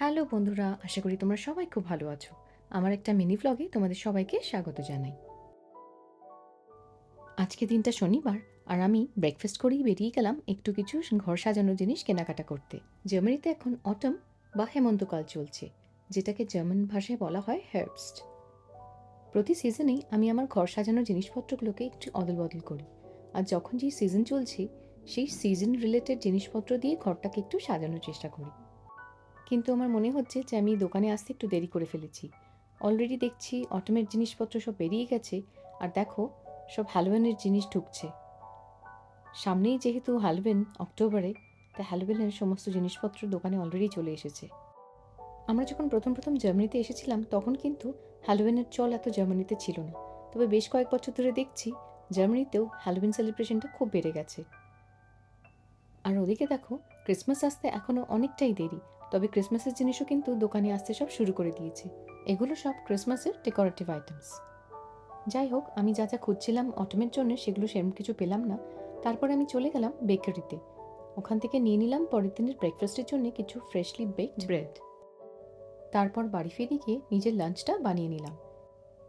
Hello বন্ধুরা, আশা করি তোমরা সবাই খুব ভালো আছো। আমার একটা মিনি ভ্লগে তোমাদের সবাইকে স্বাগত জানাই। আজকে দিনটা শনিবার, আর আমি ব্রেকফাস্ট করেই বেরিয়ে গেলাম একটু কিছু ঘর সাজানোর জিনিস কেনাকাটা করতে। জার্মানিতে এখন অটম বা হেমন্তকাল চলছে, যেটাকে জার্মান ভাষায় বলা হয় হার্বস্ট প্রতি সিজনেই আমি আমার ঘর সাজানোর জিনিসপত্রগুলোকে একটু অদল বদল করি, আর যখন যেই সিজন চলছে, সেই সিজন রিলেটেড জিনিসপত্র দিয়ে ঘরটাকে একটু সাজানোর চেষ্টা করি। কিন্তু আমার মনে হচ্ছে যে আমি দোকানে আসতে একটু দেরি করে ফেলেছি। অলরেডি দেখছি অটোমের জিনিসপত্র সব বেরিয়ে গেছে, আর দেখো, সব হ্যালোয়েনের জিনিস ঢুকছে। সামনেই যেহেতু হ্যালোয়েন অক্টোবরে তা হ্যালোয়েনের সমস্ত জিনিসপত্র দোকানে অলরেডি চলে এসেছে। আমরা যখন প্রথম প্রথম জার্মানিতে এসেছিলাম, তখন কিন্তু হ্যালোয়েনের চল এত জার্মানিতে ছিল না। তবে বেশ কয়েক বছর ধরে দেখছি জার্মানিতেও হ্যালোউইন সেলিব্রেশনটা খুব বেড়ে গেছে। আর ওদিকে দেখো ক্রিসমাস আসতে এখনও অনেকটাই দেরি। তবে ক্রিসমাসের জিনিসও কিন্তু দোকানে আসতে সব শুরু করে দিয়েছে। এগুলো সব ক্রিসমাসের ডেকোরেটিভ আইটেমস যাই হোক, আমি যা যা খুঁজছিলাম অটমের জন্য সেগুলো সেরকম কিছু পেলাম না। তারপর আমি চলে গেলাম বেকারিতে ওখান থেকে নিয়ে নিলাম পরের দিনের ব্রেকফাস্টের জন্য কিছু ফ্রেশলি বেকড ব্রেড তারপর বাড়ি ফিরে গিয়ে নিজের লাঞ্চটা বানিয়ে নিলাম।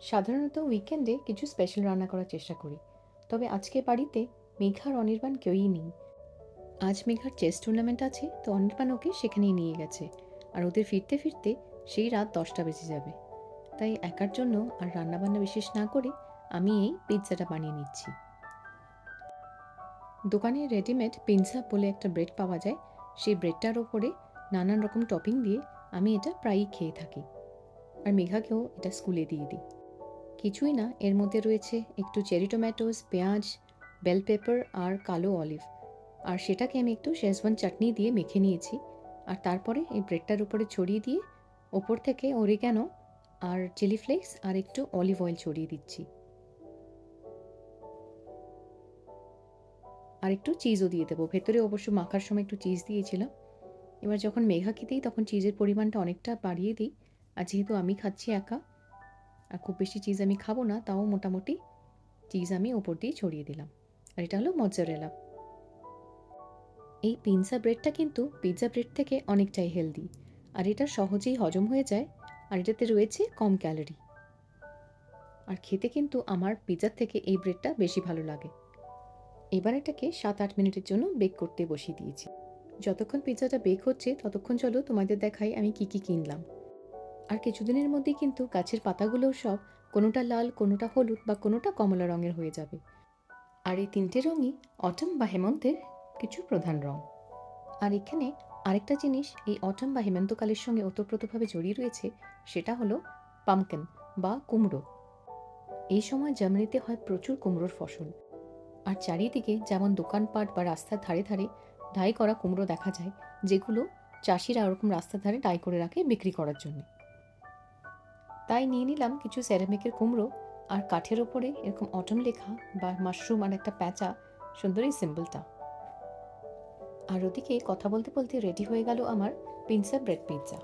সাধারণত উইকেন্ডে কিছু স্পেশাল রান্না করার চেষ্টা করি। তবে আজকে বাড়িতে মেঘার অনির্বাণ কেউই নেই। আজ মেঘার চেস টুর্নামেন্ট আছে, তো অনির্বাণ ওকে সেখানেই নিয়ে গেছে। আর ওদের ফিরতে ফিরতে সেই রাত দশটা বেজে যাবে। তাই একার জন্য আর রান্নাবান্না বিশেষ না করে আমি এই পিৎজাটা বানিয়ে নিচ্ছি। দোকানে রেডিমেড পিৎজা বলে একটা ব্রেড পাওয়া যায়, সেই ব্রেডটার ওপরে নানান রকম টপিং দিয়ে আমি এটা প্রায়ই খেয়ে থাকি। আর মেঘাকেও এটা স্কুলে দিয়ে দিই। কিছুই না, এর মধ্যে রয়েছে একটু চেরি টমেটোস পেঁয়াজ বেল পেপার আর কালো অলিভ আর সেটাকে আমি একটু শেজওয়ান চাটনি দিয়ে মেখে নিয়েছি। আর তারপরে এই ব্রেডটার উপরে ছড়িয়ে দিয়ে ওপর থেকে অরিগ্যানো আর চিলি ফ্লেক্স আর একটু অলিভ অয়েল ছড়িয়ে দিচ্ছি। আর একটু চিজও দিয়ে দেবো। ভেতরে অবশ্য মাখার সময় একটু চিজ দিয়েছিলাম। এবার যখন মেঘাকে দিই তখন চিজের পরিমাণটা অনেকটা বাড়িয়ে দিই। আর যেহেতু আমি খাচ্ছি একা, আর খুব বেশি চিজ আমি খাব না, তাও মোটামুটি চিজ আমি ওপর দিয়ে ছড়িয়ে দিলাম। আর এটা হলো মজ্জারেলা এই পিৎজা ব্রেডটা কিন্তু পিৎজা ব্রেড থেকে অনেকটাই হেলদি আর এটা সহজেই হজম হয়ে যায়, আর এটাতে রয়েছে কম ক্যালোরি আর খেতে কিন্তু আমার পিৎজার থেকে এই ব্রেডটা বেশি ভালো লাগে। এবার এটাকে সাত আট মিনিটের জন্য বেক করতে বসিয়ে দিয়েছি। যতক্ষণ পিৎজাটা বেক হচ্ছে, ততক্ষণ চলো তোমাদের দেখাই আমি কি কি কিনলাম। আর কিছুদিনের মধ্যেই কিন্তু গাছের পাতাগুলোও সব কোনোটা লাল, কোনোটা হলুদ বা কোনোটা কমলা রঙের হয়ে যাবে। আর এই তিনটে রঙই অটম বা হেমন্তের কিছু প্রধান রং। আর এখানে আরেকটা জিনিস এই অটম বা হেমন্তকালের সঙ্গে ওতপ্রোতভাবে জড়িয়ে রয়েছে, সেটা হলো পামকেন বা কুমড়ো। এই সময় জার্মানিতে হয় প্রচুর কুমড়োর ফসল। আর চারিদিকে যেমন দোকানপাট বা রাস্তার ধারে ধারে ডাই করা কুমড়ো দেখা যায়, যেগুলো চাষিরা ওরকম রাস্তার ধারে ডাই করে রাখে বিক্রি করার জন্য। তাই নিয়ে নিলাম কিছু সেরামিকের কুমড়ো আর কাঠের ওপরে এরকম অটম লেখা বা মাশরুম আর একটা প্যাঁচা, সুন্দর এই সিম্বলটা আর ওদিকে কথা বলতে বলতে রেডি হয়ে গেল আমার পিৎজা ব্রেড পিৎজা